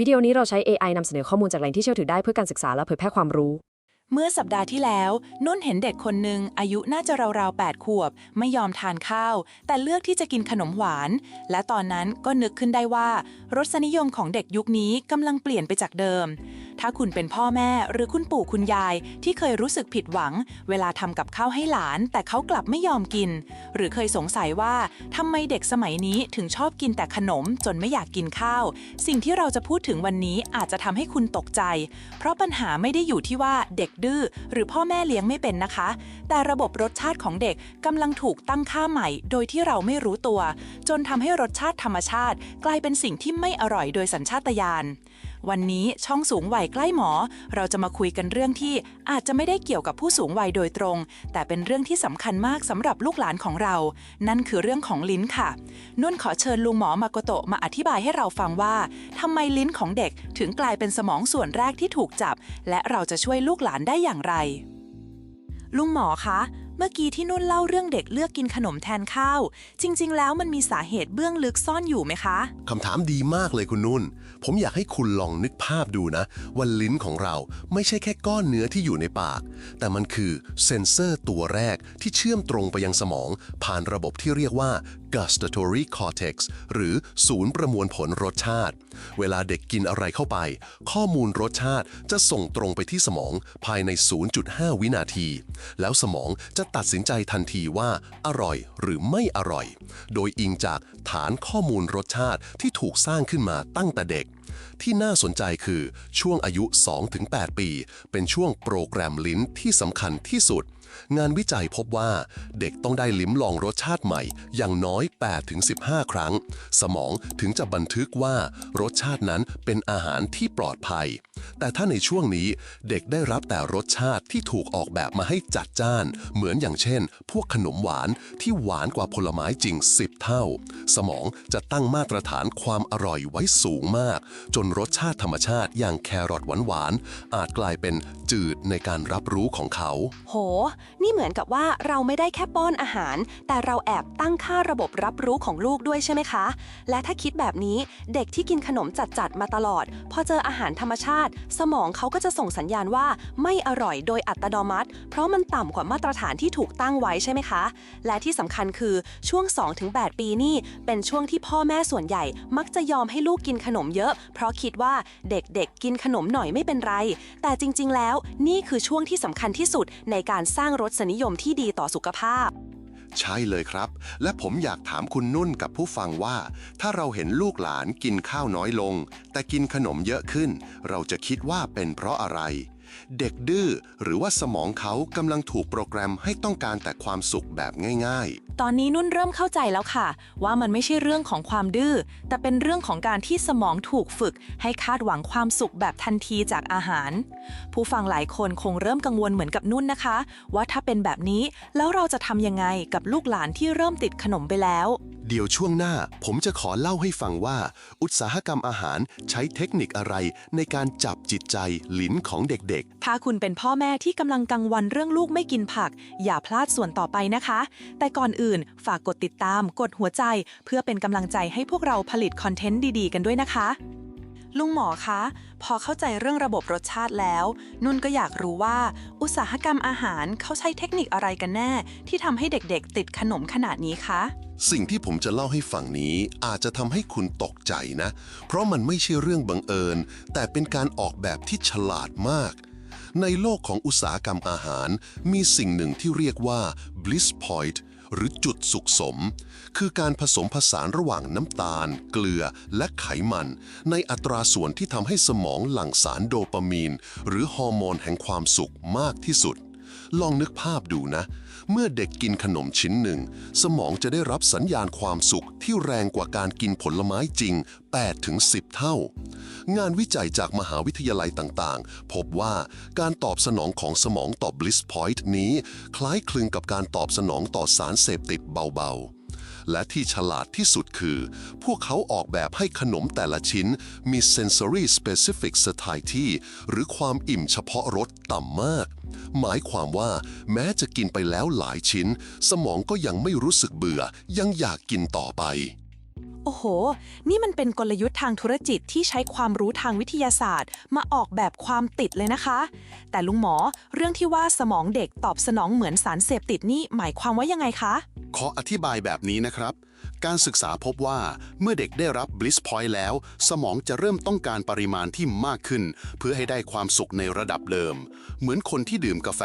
วิดีโอนี้เราใช้ AI นำเสนอข้อมูลจากแหล่งที่เชื่อถือได้เพื่อการศึกษาและเผยแพร่ความรู้ เมื่อสัปดาห์ที่แล้ว นุ่นเห็นเด็กคนหนึ่งอายุน่าจะราวๆ8ขวบ ไม่ยอมทานข้าว แต่เลือกที่จะกินขนมหวาน และตอนนั้นก็นึกขึ้นได้ว่า รสนิยมของเด็กยุคนี้กำลังเปลี่ยนไปจากเดิม ถ้าคุณเป็นพ่อแม่หรือคุณปู่คุณยาย ที่เคยรู้สึกผิดหวัง เวลาทำกับข้าวให้หลาน แต่เขากลับไม่ยอมกิน หรือเคยสงสัยว่าทำไมเด็กสมัยนี้ถึงชอบกินแต่ขนมจนไม่อยากกินข้าว สิ่งที่เราจะพูดถึงวันนี้อาจจะทำให้คุณตกใจ เพราะปัญหาไม่ได้อยู่ที่ว่าเด็กดื้อหรือพ่อแม่เลี้ยงไม่เป็นนะคะ แต่ระบบรสชาติของเด็กกำลังถูกตั้งค่าใหม่ โดยที่เราไม่รู้ตัว จนทำให้รสชาติธรรมชาติ กลายเป็นสิ่งที่ไม่อร่อยโดยสัญชาตญาณ วันนี้ช่องสูงวัยใกล้หมอ เราจะมาคุยกันเรื่องที่อาจจะไม่ได้เกี่ยวกับผู้สูงวัยโดยตรง แต่เป็นเรื่องที่สำคัญมากสำหรับลูกหลานของเรา นั่นคือเรื่องของลิ้นค่ะ นุ่นขอเชิญลุงหมอมาโกโตะมาอธิบายให้เราฟังว่าทำไมลิ้นของเด็กถึงกลายเป็นสมองส่วนแรกที่ถูกจับ และเราจะช่วยลูกหลานได้อย่างไร ลุงหมอคะ เมื่อกี้ที่นุ่นเล่าเรื่องเด็กเลือกกินขนมแทนข้าว จริง ๆ แล้วมันมีสาเหตุเบื้องลึกซ่อนอยู่ไหมคะ คำถามดีมากเลยคุณนุ่น ผมอยากให้คุณลองนึกภาพดูนะว่าลิ้นของเราไม่ใช่แค่ก้อนเนื้อที่อยู่ในปาก แต่มันคือเซนเซอร์ตัวแรกที่เชื่อมตรงไปยังสมอง ผ่านระบบที่เรียกว่า gustatory cortex หรือศูนย์ประมวลผลรสชาติ เวลาเด็กกินอะไรเข้าไป ข้อมูลรสชาติจะส่งตรงไปที่สมองภายใน 0.5 วินาที แล้วสมองจะตัดสินใจทันทีว่า อร่อยหรือไม่อร่อย โดยอิงจากฐานข้อมูลรสชาติที่ถูกสร้างขึ้นมาตั้งแต่เด็กที่น่าสนใจคือช่วงอายุ 2-8 ปี เป็นช่วงโปรแกรมลิ้นที่สำคัญที่สุด งานวิจัยพบว่าเด็กต้องได้ลิ้มลองรสชาติใหม่ อย่างน้อย 8-15 ครั้ง สมองถึงจะบันทึกว่ารสชาตินั้นเป็นอาหารที่ปลอดภัย แต่ถ้าในช่วงนี้เด็กได้รับแต่รสชาติที่ถูกออกแบบมาให้จัดจ้าน เหมือนอย่างเช่น พวกขนมหวานที่หวานกว่าผลไม้จริง 10 เท่า สมองจะตั้งมาตรฐานความอร่อยไว้สูงมาก จนรสชาติธรรมชาติอย่างแครอทหวานๆอาจกลายเป็นจืดในการรับรู้ของเขา โหนี่เหมือนกับว่าเราไม่ได้แค่ป้อนอาหาร แต่เราแอบตั้งค่าระบบรับรู้ของลูกด้วยใช่ไหมคะ และถ้าคิดแบบนี้เด็กที่กินขนมจัดๆมาตลอด พอเจออาหารธรรมชาติ สมองเขาก็จะส่งสัญญาณว่าไม่อร่อยโดยอัตโนมัติ เพราะมันต่ำกว่ามาตรฐานที่ถูกตั้งไว้ใช่ไหมคะ และที่สำคัญคือช่วง 2-8 ปีนี่เป็นช่วงที่พ่อแม่ส่วนใหญ่ มักจะยอมให้ลูกกินขนมเยอะ เพราะคิดว่าเด็กๆกินขนมหน่อยไม่เป็นไร แต่จริง ๆ แล้วนี่คือช่วงที่สำคัญที่สุดในการสร้างรสนิยมที่ดีต่อสุขภาพ ใช่เลยครับ และผมอยากถามคุณนุ่นกับผู้ฟังว่า ถ้าเราเห็นลูกหลานกินข้าวน้อยลง แต่กินขนมเยอะขึ้น เราจะคิดว่าเป็นเพราะอะไร เด็กดื้อหรือว่าสมองเขากำลังถูกโปรแกรมให้ต้องการแต่ความสุขแบบง่าย ๆ ตอนนี้นุ่นเริ่มเข้าใจแล้วค่ะ ว่ามันไม่ใช่เรื่องของความดื้อแต่เป็นเรื่องของการที่สมองถูกฝึก ให้คาดหวังความสุขแบบทันทีจากอาหาร ผู้ฟังหลายคนคงเริ่มกังวลเหมือนกับนุ่นนะคะ ว่าถ้าเป็นแบบนี้แล้วเราจะทำยังไงกับลูกหลานที่เริ่มติดขนมไปแล้ว เดี๋ยวช่วงหน้าผมจะขอเล่าให้ฟังว่า อุตสาหกรรมอาหารใช้เทคนิคอะไรในการจับจิตใจลิ้นของเด็กๆ ถ้าคุณเป็นพ่อแม่ที่กำลังกังวลเรื่องลูกไม่กินผัก อย่าพลาดส่วนต่อไปนะคะ แต่ก่อนอื่นฝากกดติดตาม กดหัวใจ เพื่อเป็นกำลังใจให้พวกเราผลิตคอนเทนต์ดีๆ กันด้วยนะคะ ลุงหมอคะ พอเข้าใจเรื่องระบบรสชาติแล้ว นุ่นก็อยากรู้ว่า อุตสาหกรรมอาหารเขาใช้เทคนิคอะไรกันแน่ ที่ทำให้เด็กๆ ติดขนมขนาดนี้คะ สิ่งที่ผมจะเล่าให้ฟังนี้อาจจะทำให้คุณตกใจนะ เพราะมันไม่ใช่เรื่องบังเอิญ แต่เป็นการออกแบบที่ฉลาดมาก ในโลกของอุตสาหกรรมอาหาร มีสิ่งหนึ่งที่เรียกว่า bliss point หรือจุดสุขสม คือการผสมผสานระหว่างน้ำตาล เกลือและไขมัน ในอัตราส่วนที่ทำให้สมองหลั่งสารโดปามีน หรือฮอร์โมนแห่งความสุขมากที่สุด ลองนึกภาพดูนะ เมื่อเด็กกินขนมชิ้นหนึ่ง สมองจะได้รับสัญญาณความสุขที่แรงกว่าการกินผลไม้จริง8-10 เท่า งานวิจัยจากมหาวิทยาลัยต่างๆ พบว่าการตอบสนองของสมองต่อ bliss point นี้ คล้ายคลึงกับการตอบสนองต่อสารเสพติดเบาๆ และที่ฉลาดที่สุดคือ พวกเขาออกแบบให้ขนมแต่ละชิ้นมี sensory specific satiety หรือความอิ่มเฉพาะรสต่ำมาก หมายความว่า แม้จะกินไปแล้วหลายชิ้น สมองก็ยังไม่รู้สึกเบื่อ ยังอยากกินต่อไป โอ้โห นี่มันเป็นกลยุทธ์ทางธุรจิตที่ใช้ความรู้ทางวิทยาศาสตร์ มาออกแบบความติดเลยนะคะ แต่ลุงหมอเรื่องที่ว่าสมองเด็กตอบสนองเหมือนสารเสพติดนี่หมายความว่ายังไงคะ ขออธิบายแบบนี้นะครับ การศึกษาพบว่าเมื่อเด็กได้รับ bliss point แล้ว สมองจะเริ่มต้องการปริมาณที่มากขึ้น เพื่อให้ได้ความสุขในระดับเดิม เหมือนคนที่ดื่มกาแฟ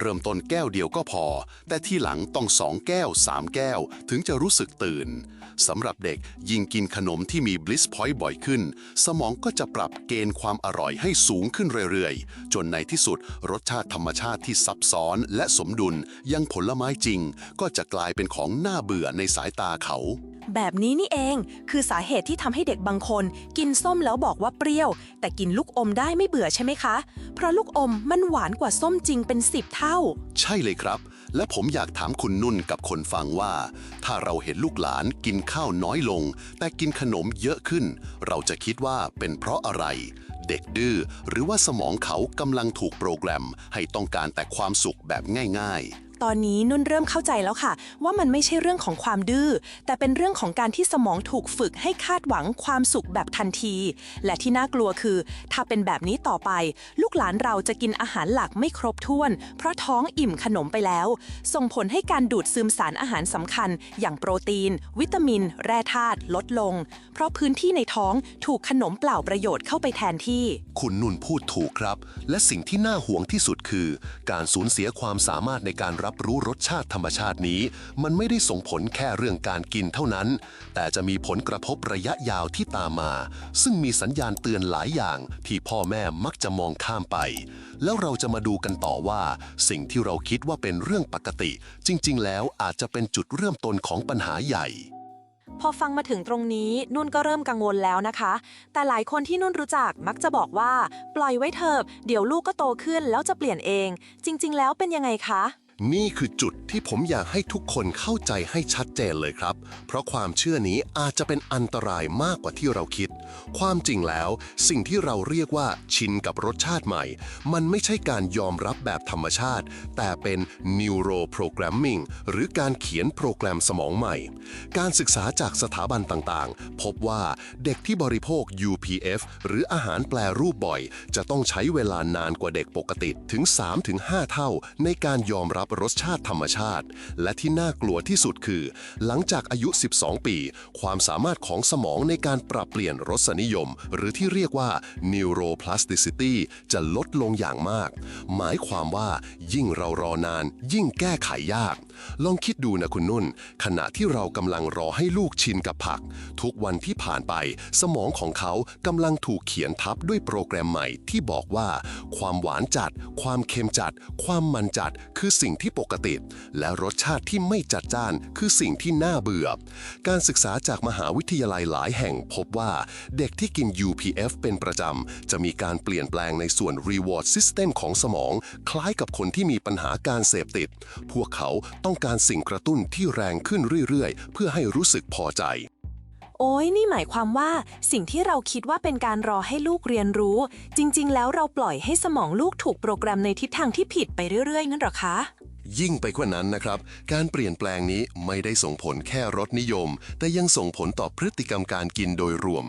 เริ่มต้นแก้วเดียวก็พอ แต่ที่หลังต้องสองแก้ว3แก้ว ถึงจะรู้สึกตื่นสำหรับเด็กยิ่งกินขนมที่มี bliss point บ่อยขึ้น สมองก็จะปรับเกณฑ์ความอร่อยให้สูงขึ้นเรื่อยๆ จนในที่สุด รสชาติธรรมชาติที่ซับซ้อนและสมดุลยังผลไม้จริง ก็จะกลายเป็นของน่าเบื่อในสายตาเขาแบบนี้นี่เองคือสาเหตุที่ทำให้เด็กบางคน กินส้มแล้วบอกว่าเปรี้ยว แต่กินลูกอมได้ไม่เบื่อใช่ไหมคะ เพราะลูกอมมันหวานกว่าส้มจริงเป็น 10 เท่า ใช่เลยครับ และผมอยากถามคุณนุ่นกับคนฟังว่า ถ้าเราเห็นลูกหลานกินข้าวน้อยลง แต่กินขนมเยอะขึ้น เราจะคิดว่าเป็นเพราะอะไร เด็กดื้อหรือว่าสมองเขากำลังถูกโปรแกรม ให้ต้องการแต่ความสุขแบบง่าย ๆ ตอนนี้นุ่นเริ่มเข้าใจแล้วค่ะ ว่ามันไม่ใช่เรื่องของความดื้อ แต่เป็นเรื่องของการที่สมองถูกฝึกให้คาดหวังความสุขแบบทันที และที่น่ากลัวคือ ถ้าเป็นแบบนี้ต่อไป ลูกหลานเราจะกินอาหารหลักไม่ครบถ้วน เพราะท้องอิ่มขนมไปแล้ว ส่งผลให้การดูดซึมสารอาหารสำคัญ อย่างโปรตีน วิตามิน แร่ธาตุลดลง เพราะพื้นที่ในท้องถูกขนมเปล่าประโยชน์เข้าไปแทนที่ คุณนุ่นพูดถูกครับ และสิ่งที่น่าห่วงที่สุดคือ การสูญเสียความสามารถในการรับรู้รสชาติธรรมชาตินี้ มันไม่ได้ส่งผลแค่เรื่องการกินเท่านั้น แต่จะมีผลกระทบระยะยาวที่ตามมา ซึ่งมีสัญญาณเตือนหลายอย่างที่พ่อแม่มักจะมองข้ามไป แล้วเราจะมาดูกันต่อว่า สิ่งที่เราคิดว่าเป็นเรื่องปกติ จริง ๆ แล้วอาจจะเป็นจุดเริ่มต้นของปัญหาใหญ่พอฟังมาถึงตรงนี้นุ่นก็เริ่มกังวลแล้วนะคะ แต่หลายคนที่นุ่นรู้จักมักจะบอกว่า ปล่อยไว้เถอะเดี๋ยวลูกก็โตขึ้นแล้วจะเปลี่ยนเอง จริง ๆ แล้วเป็นยังไงคะ นี่คือจุดที่ผมอยากให้ทุกคนเข้าใจให้ชัดเจนเลยครับ เพราะความเชื่อนี้อาจจะเป็นอันตรายมากกว่าที่เราคิด ความจริงแล้ว สิ่งที่เราเรียกว่าชินกับรสชาติใหม่ มันไม่ใช่การยอมรับแบบธรรมชาติ แต่เป็น neuro programming หรือการเขียนโปรแกรมสมองใหม่ การศึกษาจากสถาบันต่างๆ พบว่าเด็กที่บริโภค UPF หรืออาหารแปลรูปบ่อย จะต้องใช้เวลานานกว่าเด็กปกติถึง 3-5 เท่า ในการยอมรับรสชาติธรรมชาติ และที่น่ากลัวที่สุดคือ หลังจากอายุ 12 ปี ความสามารถของสมองในการปรับเปลี่ยนรสนิยม หรือที่เรียกว่า neuroplasticity จะลดลงอย่างมาก หมายความว่ายิ่งเรารอนาน ยิ่งแก้ไขยาก ลองคิดดูนะคุณนุ่น ขณะที่เรากำลังรอให้ลูกชินกับผัก ทุกวันที่ผ่านไป สมองของเขากำลังถูกเขียนทับด้วยโปรแกรมใหม่ที่บอกว่า ความหวานจัด ความเค็มจัด ความมันจัด คือสิ่งที่ปกติ และรสชาติที่ไม่จัดจ้านคือสิ่งที่น่าเบื่อ การศึกษาจากมหาวิทยาลัยหลายแห่งพบว่า เด็กที่กิน UPF เป็นประจำ จะมีการเปลี่ยนแปลงในส่วน reward system ของสมอง คล้ายกับคนที่มีปัญหาการเสพติด พวกเขาต้องการสิ่งกระตุ้นที่แรงขึ้นเรื่อยๆ เพื่อให้รู้สึกพอใจ โอ้ยนี่หมายความว่า สิ่งที่เราคิดว่าเป็นการรอให้ลูกเรียนรู้ จริง ๆ แล้วเราปล่อยให้สมองลูกถูกโปรแกรมในทิศทางที่ผิดไปเรื่อยๆงั้นหรอคะ ยิ่งไปกว่านั้นนะครับ การเปลี่ยนแปลงนี้ไม่ได้ส่งผลแค่รสนิยม แต่ยังส่งผลต่อพฤติกรรมการกินโดยรวม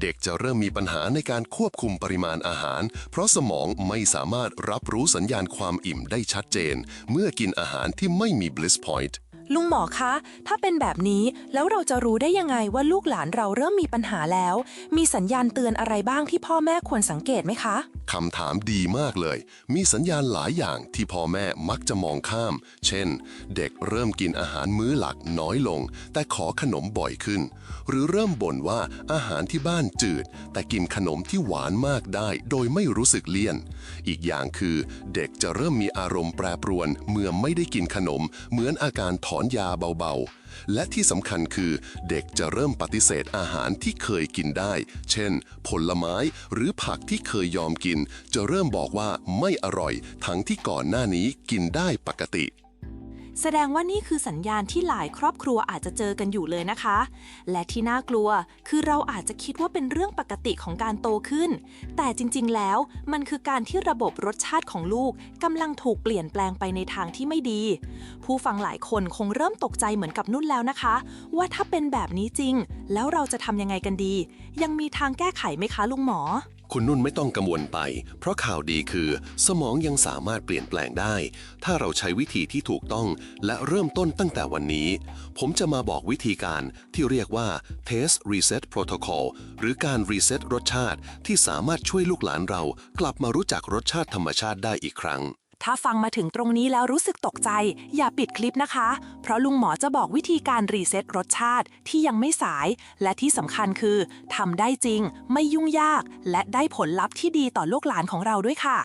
เด็กจะเริ่มมีปัญหาในการควบคุมปริมาณอาหาร เพราะสมองไม่สามารถรับรู้สัญญาณความอิ่มได้ชัดเจน เมื่อกินอาหารที่ไม่มี bliss point ลุงหมอคะ ถ้าเป็นแบบนี้แล้วเราจะรู้ได้ยังไงว่าลูกหลานเราเริ่มมีปัญหาแล้ว มีสัญญาณเตือนอะไรบ้างที่พ่อแม่ควรสังเกตไหมคะ คำถามดีมากเลย มีสัญญาณหลายอย่างที่พ่อแม่มักจะมองข้าม เช่น เด็กเริ่มกินอาหารมื้อหลักน้อยลง แต่ขอขนมบ่อยขึ้น หรือเริ่มบ่นว่าอาหารที่บ้านจืด แต่กินขนมที่หวานมากได้โดยไม่รู้สึกเลี่ยน อีกอย่างคือ เด็กจะเริ่มมีอารมณ์แปรปรวน เมื่อไม่ได้กินขนม เหมือนอาการถอนยาเบาๆ และที่สำคัญคือเด็กจะเริ่มปฏิเสธอาหารที่เคยกินได้ เช่น ผลไม้หรือผักที่เคยยอมกิน จะเริ่มบอกว่าไม่อร่อย ทั้งที่ก่อนหน้านี้กินได้ปกติ แสดงว่านี่คือสัญญาณที่หลายครอบครัวอาจจะเจอกันอยู่เลยนะคะ และที่น่ากลัวคือเราอาจจะคิดว่าเป็นเรื่องปกติของการโตขึ้น แต่จริงๆ แล้วมันคือการที่ระบบรสชาติของลูกกำลังถูกเปลี่ยนแปลงไปในทางที่ไม่ดี ผู้ฟังหลายคนคงเริ่มตกใจเหมือนกับนุ่นแล้วนะคะ ว่าถ้าเป็นแบบนี้จริง แล้วเราจะทำยังไงกันดี ยังมีทางแก้ไขไหมคะลุงหมอ คุณนุ่นไม่ต้องกังวลไป เพราะข่าวดีคือ สมองยังสามารถเปลี่ยนแปลงได้ ถ้าเราใช้วิธีที่ถูกต้อง และเริ่มต้นตั้งแต่วันนี้ ผมจะมาบอกวิธีการที่เรียกว่า Taste Reset Protocol หรือการรีเซ็ตรสชาติที่สามารถช่วยลูกหลานเรา กลับมารู้จักรสชาติธรรมชาติได้อีกครั้ง ถ้าฟังมาถึงตรงนี้แล้วรู้สึกตกใจ อย่าปิดคลิปนะคะ เพราะลุงหมอจะบอกวิธีการรีเซ็ตรสชาติที่ยังไม่สาย และที่สำคัญคือทำได้จริง ไม่ยุ่งยาก และได้ผลลัพธ์ที่ดีต่อลูกหลานของเราด้วยค่ะ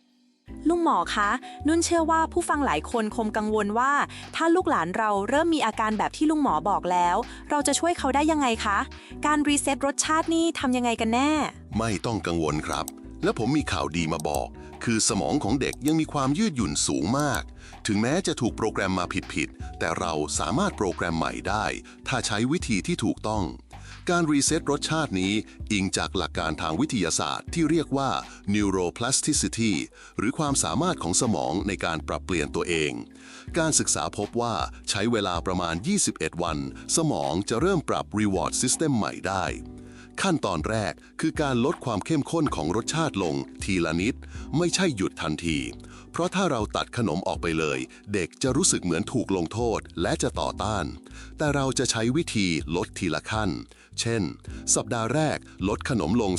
ลุงหมอคะ นุ่นเชื่อว่าผู้ฟังหลายคนคงกังวลว่า ถ้าลูกหลานเราเริ่มมีอาการแบบที่ลุงหมอบอกแล้ว เราจะช่วยเขาได้ยังไงคะ การรีเซ็ตรสชาตินี่ทำยังไงกันแน่ ไม่ต้องกังวลครับ และผมมีข่าวดีมาบอก คือสมองของเด็กยังมีความยืดหยุ่นสูงมาก ถึงแม้จะถูกโปรแกรมมาผิดๆ แต่เราสามารถโปรแกรมใหม่ได้ ถ้าใช้วิธีที่ถูกต้อง การรีเซ็ตรสชาตินี้ อิงจากหลักการทางวิทยาศาสตร์ที่เรียกว่า neuroplasticity หรือความสามารถของสมองในการปรับเปลี่ยนตัวเอง การศึกษาพบว่าใช้เวลาประมาณ 21 วัน สมองจะเริ่มปรับ reward system ใหม่ได้ ขั้นตอนแรกคือการลดความเข้มข้นของรสชาติลง ทีละนิด ไม่ใช่หยุดทันที เพราะถ้าเราตัดขนมออกไปเลย เด็กจะรู้สึกเหมือนถูกลงโทษและจะต่อต้าน แต่เราจะใช้วิธีลดทีละขั้น เช่น สัปดาห์แรกลดขนมลง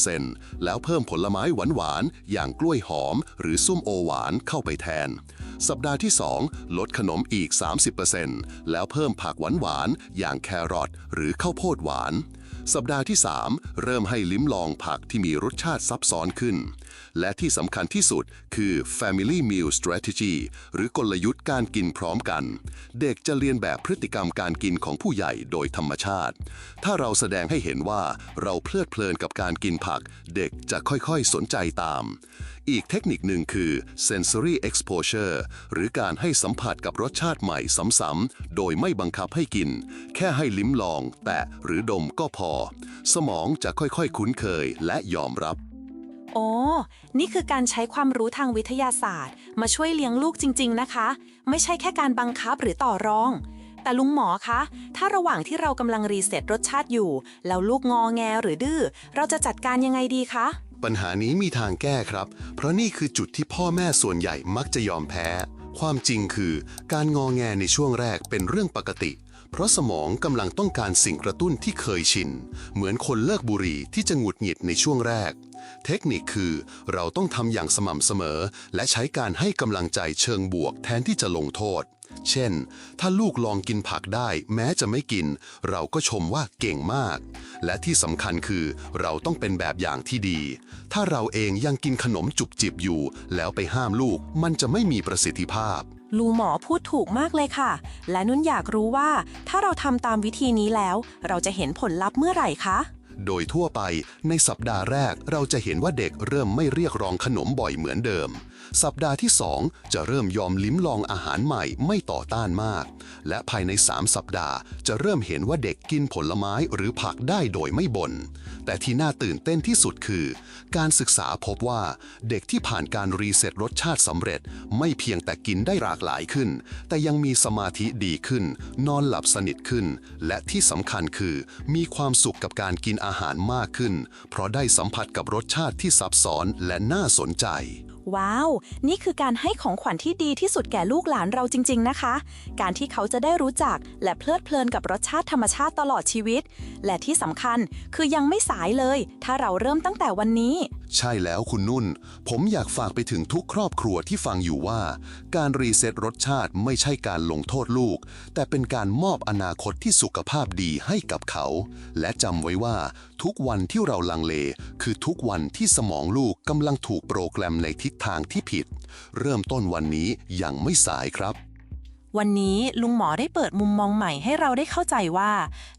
30%แล้วเพิ่มผลไม้หวานๆอย่างกล้วยหอม หรือส้มโอหวานเข้าไปแทน สัปดาห์ที่ 2 ลดขนมอีก 30%แล้วเพิ่มผักหวานๆอย่างแครอทหรือข้าวโพดหวาน สัปดาห์ที่ 3 เริ่มให้ลิ้มลองผักที่มีรสชาติซับซ้อนขึ้น และที่สำคัญที่สุดคือ Family Meal Strategy หรือกลยุทธ์การกินพร้อมกัน เด็กจะเรียนแบบพฤติกรรมการกินของผู้ใหญ่โดยธรรมชาติ ถ้าเราแสดงให้เห็นว่าเราเพลิดเพลินกับการกินผัก เด็กจะค่อยๆสนใจตาม อีกเทคนิคหนึ่งคือ sensory exposure หรือการให้สัมผัสกับรสชาติใหม่ซ้ำๆ โดยไม่บังคับให้กิน แค่ให้ลิ้มลอง แตะหรือดมก็พอ สมองจะค่อยๆ คุ้นเคยและยอมรับ โอ้ นี่คือการใช้ความรู้ทางวิทยาศาสตร์ มาช่วยเลี้ยงลูกจริง ๆ นะคะ ไม่ใช่แค่การบังคับหรือต่อรองแต่ลุงหมอคะ ถ้าระหว่างที่เรากำลังรีเซ็ตรสชาติอยู่ แล้วลูกงอแงหรือดื้อ เราจะจัดการยังไงดีคะ ปัญหานี้มีทางแก้ครับ เพราะนี่คือจุดที่พ่อแม่ส่วนใหญ่มักจะยอมแพ้ ความจริงคือการงอแงในช่วงแรกเป็นเรื่องปกติ เพราะสมองกำลังต้องการสิ่งกระตุ้นที่เคยชิน เหมือนคนเลิกบุหรี่ที่จะหงุดหงิดในช่วงแรก เทคนิคคือเราต้องทำอย่างสม่ำเสมอ และใช้การให้กำลังใจเชิงบวกแทนที่จะลงโทษ เช่น ถ้าลูกลองกินผักได้ แม้จะไม่กิน เราก็ชมว่าเก่งมาก และที่สำคัญคือเราต้องเป็นแบบอย่างที่ดี ถ้าเราเองยังกินขนมจุบจิบอยู่ แล้วไปห้ามลูกมันจะไม่มีประสิทธิภาพลุงหมอพูดถูกมากเลยค่ะ และนุ่นอยากรู้ว่า ถ้าเราทำตามวิธีนี้แล้ว เราจะเห็นผลลัพธ์เมื่อไหร่คะ โดยทั่วไปในสัปดาห์แรกเราจะเห็นว่าเด็กเริ่มไม่เรียกร้องขนมบ่อยเหมือนเดิม สัปดาห์ที่ 2 จะเริ่มยอมลิ้มลองอาหารใหม่ไม่ต่อต้านมาก และภายใน 3 สัปดาห์ จะเริ่มเห็นว่าเด็กกินผลไม้หรือผักได้โดยไม่บน่น แต่ที่น่าตื่นเต้นที่สุดคือ การศึกษาพบว่าเด็กที่ผ่านการรีเซ็ตรสชาติสำเร็จ ไม่เพียงแต่กินได้หลากหลายขึ้น แต่ยังมีสมาธิดีขึ้น นอนหลับสนิทขึ้น และที่สำคัญคือ มีความสุขกับการกินอาหารมากขึ้น เพราะได้สัมผัสกับรสชาติที่ซับซ้อนและน่าสนใจ ว้าว นี่คือการให้ของขวัญที่ดีที่สุดแก่ลูกหลานเราจริง ๆ นะคะ การที่เขาจะได้รู้จักและเพลิดเพลินกับรสชาติธรรมชาติตลอดชีวิต และที่สำคัญคือยังไม่สายเลย ถ้าเราเริ่มตั้งแต่วันนี้ ใช่แล้วคุณนุ่น ผมอยากฝากไปถึงทุกครอบครัวที่ฟังอยู่ว่า การรีเซ็ตรสชาติไม่ใช่การลงโทษลูก แต่เป็นการมอบอนาคตที่สุขภาพดีให้กับเขา และจำไว้ว่า ทุกวันที่เราลังเล คือทุกวันที่สมองลูกกำลังถูกโปรแกรมในทิศทางที่ผิด เริ่มต้นวันนี้ยังไม่สายครับ วันนี้ลุงหมอได้เปิดมุมมองใหม่ให้เราได้เข้าใจว่า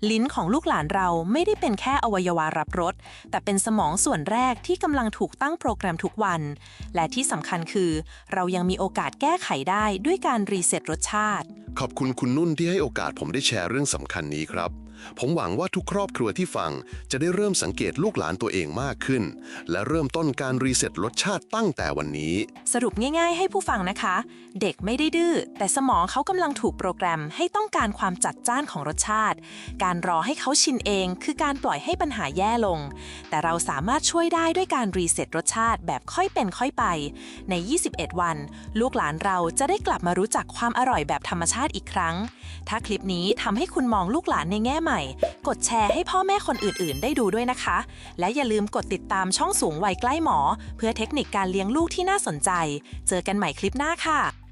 ลิ้นของลูกหลานเราไม่ได้เป็นแค่อวัยวะรับรสแต่เป็นสมองส่วนแรกที่กำลังถูกตั้งโปรแกรมทุกวัน และที่สำคัญคือ เรายังมีโอกาสแก้ไขได้ด้วยการรีเซ็ตรสชาติ ขอบคุณคุณนุ่นที่ให้โอกาสผมได้แชร์เรื่องสำคัญนี้ครับ ผมหวังว่าทุกครอบครัวที่ฟังจะได้เริ่มสังเกตลูกหลานตัวเองมากขึ้น และเริ่มต้นการรีเซ็ตรสชาติตั้งแต่วันนี้ สรุปง่ายๆ ให้ผู้ฟังนะคะ เด็กไม่ได้ดื้อ แต่สมองเขากำลังถูกโปรแกรมให้ต้องการความจัดจ้านของรสชาติ การรอให้เขาชินเอง คือการปล่อยให้ปัญหาแย่ลง แต่เราสามารถช่วยได้ด้วยการรีเซ็ตรสชาติแบบค่อยเป็นค่อยไป ใน 21 วัน ลูกหลานเราจะได้กลับมารู้จักความอร่อยแบบธรรมชาติอีกครั้ง ถ้าคลิปนี้ทำให้คุณมองลูกหลานในแง่ใหม่ กดแชร์ให้พ่อแม่คนอื่นๆ ได้ดูด้วยนะคะ และอย่าลืมกดติดตามช่องสูงวัยใกล้หมอ เพื่อเทคนิคการเลี้ยงลูกที่น่าสนใจ เจอกันใหม่คลิปหน้าค่ะ